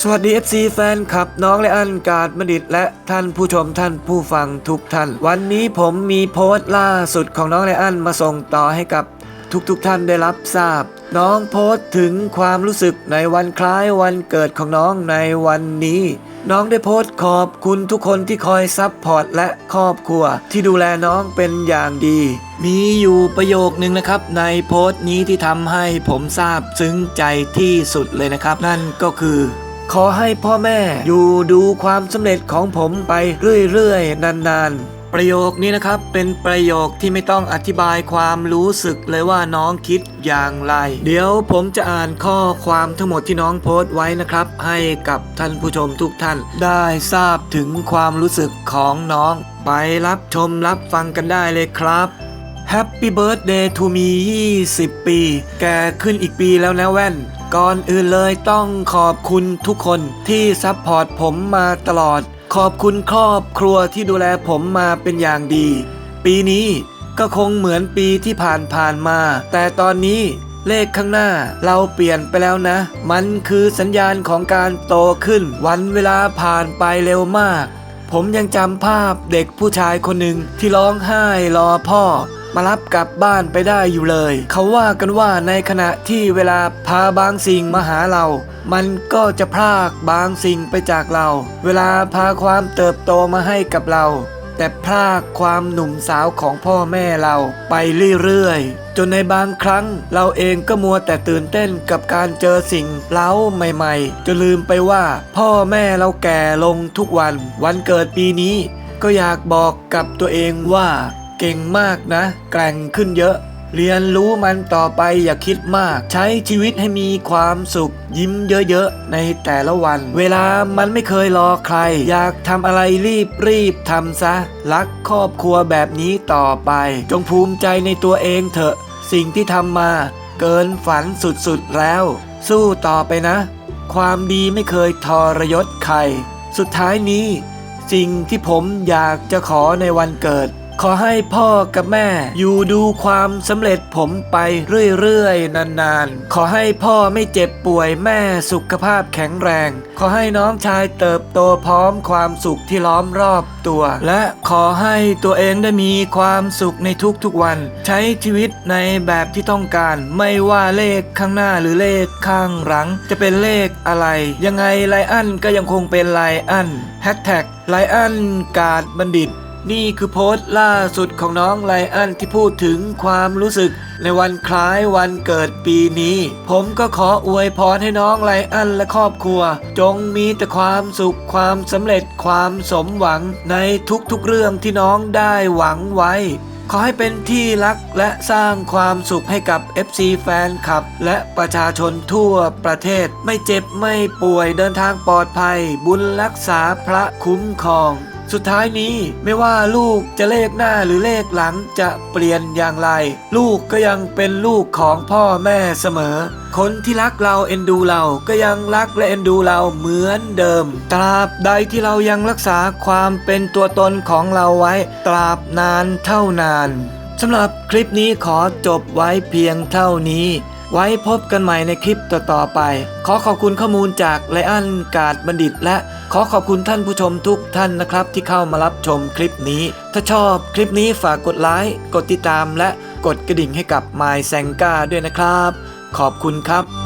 สวัสดี FC แฟนคลับน้องและอันกาดมดิตและท่านผู้ชมท่านผู้ฟังทุกท่าน วันนี้ผมมีโพสต์ล่าสุดของน้องและอันมาส่งต่อให้กับทุกๆทท่านได้รับทราบ น้องโพสต์ถึงความรู้สึกในวันคล้ายวันเกิดของน้องในวันนี้ น้องได้โพสต์ขอบคุณทุกคนที่คอยซับพอร์ตและครอบครัว ที่ดูแลน้องเป็นอย่างดี มีอยู่ประโยคนึงนะครับ ในโพสต์นี้ที่ทำให้ผมทราบซึ้งใจที่สุดเลยนะครับ นั่นก็คือ ขอให้พ่อแม่อยู่ดูความสำเร็จของผมไปเรื่อยๆ นานๆ ประโยคนี้นะครับเป็นประโยคที่ไม่ต้องอธิบายความรู้สึกเลยว่าน้องคิดอย่างไร เดี๋ยวผมจะอ่านข้อความทั้งหมดที่น้องโพสต์ไว้นะครับ ให้กับท่านผู้ชมทุกท่าน ได้ทราบถึงความรู้สึกของน้อง ไปรับชมรับฟังกันได้เลยครับ Happy Birthday to me 20 ปี แกขึ้นอีกปีแล้วนะแว่น ก่อนอื่นเลยต้องขอบคุณทุกคนที่ซัพพอร์ตผมมาตลอด ขอบคุณครอบครัวที่ดูแลผมมาเป็นอย่างดี ปีนี้ก็คงเหมือนปีที่ผ่านผ่านๆมา แต่ตอนนี้เลขข้างหน้าเราเปลี่ยนไปแล้วนะ มันคือสัญญาณของการโตขึ้น วันเวลาผ่านไปเร็วมาก ผมยังจำภาพเด็กผู้ชายคนหนึ่งที่ร้องไห้รอพ่อ มารับกลับบ้านไปได้อยู่เลย เขาว่ากันว่าในขณะที่เวลาพาบางสิ่งมาหาเรา มันก็จะพรากบางสิ่งไปจากเรา เวลาพาความเติบโตมาให้กับเรา แต่พรากความหนุ่มสาวของพ่อแม่เราไปเรื่อยๆ จนในบางครั้งเราเองก็มัวแต่ตื่นเต้นกับการเจอสิ่งเล้าใหม่ๆ จนลืมไปว่า พ่อแม่เราแก่ลงทุกวัน วันเกิดปีนี้ก็อยากบอกกับตัวเองว่า เก่งมากนะ แกร่งขึ้นเยอะ เรียนรู้มันต่อไปอย่าคิดมาก ใช้ชีวิตให้มีความสุข ยิ้มเยอะๆ ในแต่ละวัน เวลามันไม่เคยรอใคร อยากทำอะไรรีบรีบทำซะ รักครอบครัวแบบนี้ต่อไป จงภูมิใจในตัวเองเถอะ สิ่งที่ทำมา เกินฝันสุดๆแล้ว สู้ต่อไปนะ ความดีไม่เคยทรยศใคร สุดท้ายนี้ สิ่งที่ผมอยากจะขอในวันเกิด ขอให้พ่อกับแม่ อยู่ดูความสำเร็จผมไปเรื่อยๆ นานๆ ขอให้พ่อไม่เจ็บป่วยแม่สุขภาพแข็งแรง ขอให้น้องชายเติบโตพร้อมความสุขที่ล้อมรอบตัว และขอให้ตัวเองได้มีความสุขในทุกๆวัน ใช้ชีวิตในแบบที่ต้องการ ไม่ว่าเลขข้างหน้าหรือเลขข้างหลัง จะเป็นเลขอะไร ยังไงไลอันก็ยังคงเป็นไลอันแฮชแท็กไลอันกาดบัณฑิต นี่คือโพสต์ล่าสุดของน้องไลอันที่พูดถึงความรู้สึก ในวันคล้ายวันเกิดปีนี้ ผมก็ขออวยพรให้น้องไลอันและครอบครัว จงมีแต่ความสุขความสำเร็จความสมหวังในทุกๆเรื่องที่น้องได้หวังไว้ขอให้เป็นที่รักและสร้างความสุขให้กับ FC แฟนคลับ และประชาชนทั่วประเทศ ไม่เจ็บไม่ป่วยเดินทางปลอดภัย บุญรักษาพระคุ้มครอง สุดท้ายนี้ไม่ว่าลูกจะเลขหน้าหรือเลขหลังจะเปลี่ยนอย่างไร ลูกก็ยังเป็นลูกของพ่อแม่เสมอ คนที่รักเราเอ็นดูเราก็ยังรักและเอ็นดูเราเหมือนเดิม ตราบใดที่เรายังรักษาความเป็นตัวตนของเราไว้ ตราบนานเท่านานสำหรับคลิปนี้ขอจบไว้เพียงเท่านี้ ไว้พบกันใหม่ในคลิปต่อๆไป ขอขอบคุณข้อมูลจากไลอันกาดบัณฑิต และขอขอบคุณท่านผู้ชมทุกท่านนะครับ ที่เข้ามารับชมคลิปนี้ ถ้าชอบคลิปนี้ฝากกดไลค์กดติดตามและกดกระดิ่งให้กับ My s a n g a ด้วยนะครับ ขอบคุณครับ